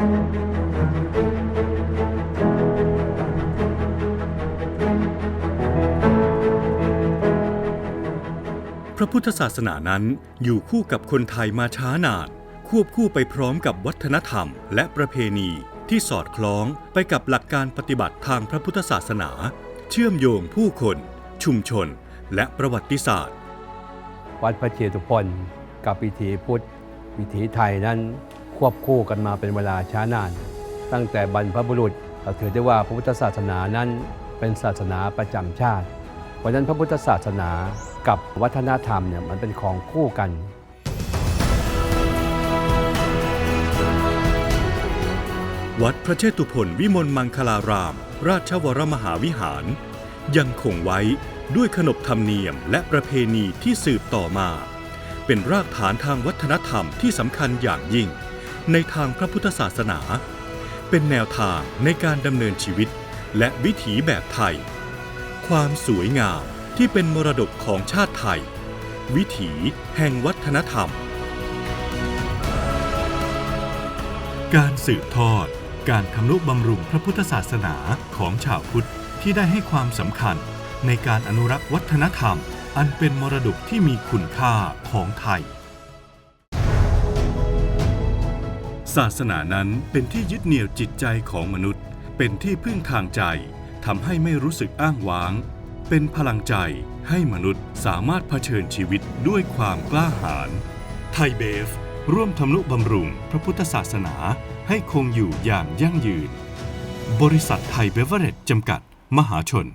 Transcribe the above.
พระพุทธศาสนานั้นอยู่คู่กับคนไทยมาช้านาน ควบคู่ไปพร้อมกับวัฒนธรรมและประเพณีที่สอดคล้องไปกับหลักการปฏิบัติทางพระพุทธศาสนา เชื่อมโยงผู้คน ชุมชน และประวัติศาสตร์ วัดพระเจตุพนกับวิถีพุทธ วิถีไทยนั้น ควบคู่กันมาเป็นเวลาช้านาน ตั้งแต่บรรพบุรุษเราถือได้ว่าพระพุทธศาสนานั้นเป็นศาสนาประจำชาติ เพราะฉะนั้นพระพุทธศาสนากับวัฒนธรรมเนี่ยมันเป็นของคู่กันวัดพระเชตุพนวิมลมังคลาราม ราชวรมหาวิหาร ยังคงไว้ด้วยขนบธรรมเนียมและประเพณีที่สืบต่อมา เป็นรากฐานทางวัฒนธรรมที่สำคัญอย่างยิ่ง ในทางพระพุทธศาสนา เป็นแนวทางในการดำเนินชีวิตและวิถีแบบไทย ความสวยงามที่เป็นมรดกของชาติไทย วิถีแห่งวัฒนธรรม การสืบทอด การทำนุบำรุงพระพุทธศาสนาของชาวพุทธที่ได้ให้ความสำคัญในการอนุรักษ์วัฒนธรรม อันเป็นมรดกที่มีคุณค่าของไทย ศาสนานั้นเป็นที่ยึดเหนี่ยวจิตใจของมนุษย์ เป็นที่พึ่งทางใจทำให้ไม่รู้สึกอ้างว้าง เป็นพลังใจให้มนุษย์สามารถเผชิญชีวิตด้วยความกล้าหาญไทยเบฟ ร่วมทำนุบำรุงพระพุทธศาสนาให้คงอยู่อย่างยั่งยืน บริษัทไทยเบเวอเรจจำกัด มหาชน